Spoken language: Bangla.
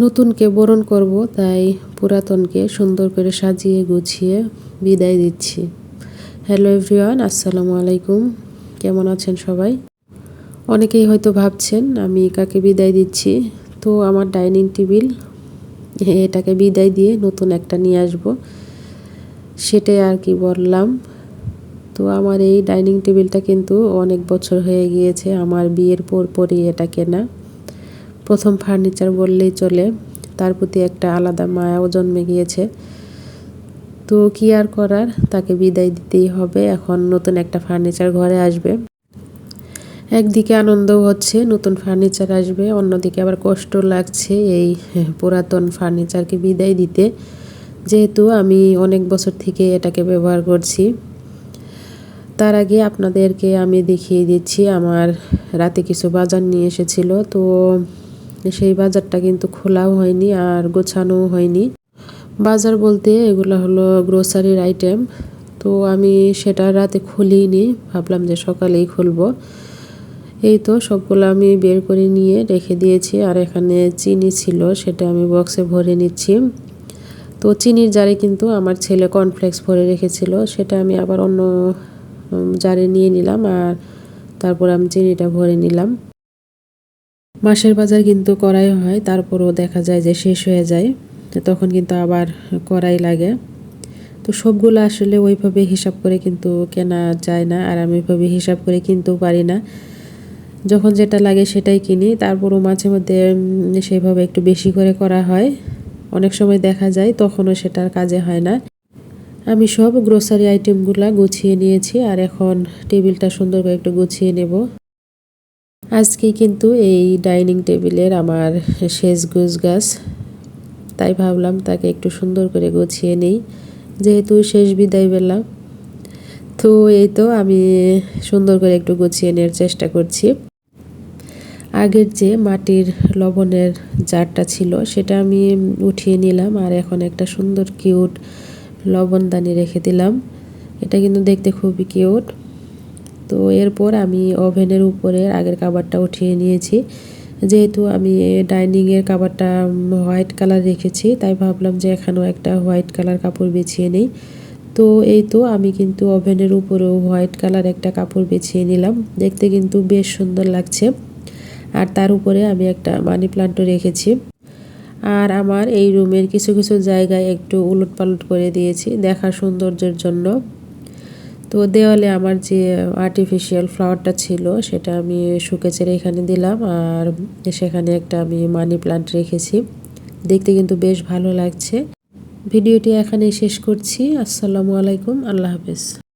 নতুনকে বরণ করব, তাই পুরাতনকে সুন্দর করে সাজিয়ে গুছিয়ে বিদায় দিচ্ছি। হ্যালো এভরিওয়ান আসসালামু আলাইকুম। কেমন আছেন সবাই? অনেকেই হয়তো ভাবছেন, আমি কাকে বিদায় দিচ্ছি? তো আমার ডাইনিং টেবিল, এটাকে বিদায় দিয়ে নতুন একটা নিয়ে আসব। সেটাই আর কি বললাম। তো আমার এই ডাইনিং টেবিলটা কিন্তু অনেক বছর হয়ে গিয়েছে, আমার বিয়ের পর পরই এটা কেনা। প্রথম ফার্নিচার বললেই চলে, তার প্রতি একটা আলাদা মায়াও জন্মে গিয়েছে। তো কি আর করার? তাকে বিদায় দিতেই হবে, এখন নতুন একটা ফার্নিচার ঘরে আসবে। একদিকে আনন্দও হচ্ছে, নতুন ফার্নিচার আসবে, অন্যদিকে আবার কষ্ট লাগছে এই পুরাতন ফার্নিচারকে বিদায় দিতে। যেহেতু আমি অনেক বছর থেকে এটাকে ব্যবহার করছি, তার আগে আপনাদেরকে আমি দেখিয়ে দিচ্ছি, আমার রাতে কিছু বাজার নিয়ে এসেছিল। তো সেই বাজারটা কিন্তু খোলাও হয়নি আর গোছানোও হয়নি। বাজার বলতে এগুলো হলো গ্রোসারির আইটেম তো আমি সেটা রাতে খুলিনি, ভাবলাম যে সকালেই খুলবো। এই তো সবগুলো আমি বের করে নিয়ে রেখে দিয়েছি আর এখানে চিনি ছিল, সেটা আমি বক্সে ভরে নিচ্ছি। তো চিনির জারে কিন্তু আমার ছেলে কর্নফ্লেক্স ভরে রেখেছিল, সেটা আমি আবার অন্য জারে নিয়ে নিলাম আর তারপর আমি চিনিটা ভরে নিলাম। মাসের বাজার কিন্তু করাই হয়, তারপরও দেখা যায় যে শেষ হয়ে যায়, তখন কিন্তু আবার করাই লাগে। তো সবগুলো আসলে ওইভাবে হিসাব করে কিন্তু কেনা যায় না, আর আমি ওইভাবে হিসাব করে কিনতেও পারি না। যখন যেটা লাগে সেটাই কিনি, তারপরও মাঝে মধ্যে সেইভাবে একটু বেশি করে করা হয়। অনেক সময় দেখা যায় তখনও সেটার কাজে হয় না। আমি সব গ্রোসারি আইটেমগুলো গুছিয়ে নিয়েছি, আর এখন টেবিলটা সুন্দর করে একটু গুছিয়ে নেব। আজকে কিন্তু এই ডাইনিং টেবিলের আমার শেষ গুছ গাছ। তাই ভাবলাম তাকে একটু সুন্দর করে গুছিয়ে নিই, যেহেতু শেষ বিদায় বেলা। তো এই তো আমি সুন্দর করে একটু গুছিয়ে নেওয়ার চেষ্টা করছি। আগের যে মাটির লবণের জারটা ছিল, সেটা আমি উঠিয়ে নিলাম আর এখন একটা সুন্দর কিউট লবণদানি রেখে দিলাম। এটা কিন্তু দেখতে খুবই কিউট। তো এরপর আমি ওভেনের উপরে আগের কাবারটা উঠিয়ে নিয়েছি। যেহেতু আমি ডাইনিংয়ের কাবারটা হোয়াইট কালার রেখেছি, তাই ভাবলাম যে এখানেও একটা হোয়াইট কালার কাপড় বিছিয়ে নেই। তো এই তো আমি কিন্তু ওভেনের উপরেও হোয়াইট কালার একটা কাপড় বিছিয়ে নিলাম। দেখতে কিন্তু বেশ সুন্দর লাগছে। আর তার উপরে আমি একটা মানি প্লান্টও রেখেছি। আর আমার এই রুমের কিছু কিছু জায়গায় একটু উলট পালট করে দিয়েছি দেখার সৌন্দর্যের জন্য। তো দেওয়ালে আমার যে আর্টিফিশিয়াল ফ্লাওয়ারটা ছিল, সেটা আমি শুকেচের এখানে দিলাম আর সেখানে একটা আমি মানি প্লান্ট রেখেছি। দেখতে কিন্তু বেশ ভালো লাগছে। ভিডিওটি এখানেই শেষ করছি। আসসালামু আলাইকুম। আল্লাহ হাফেজ।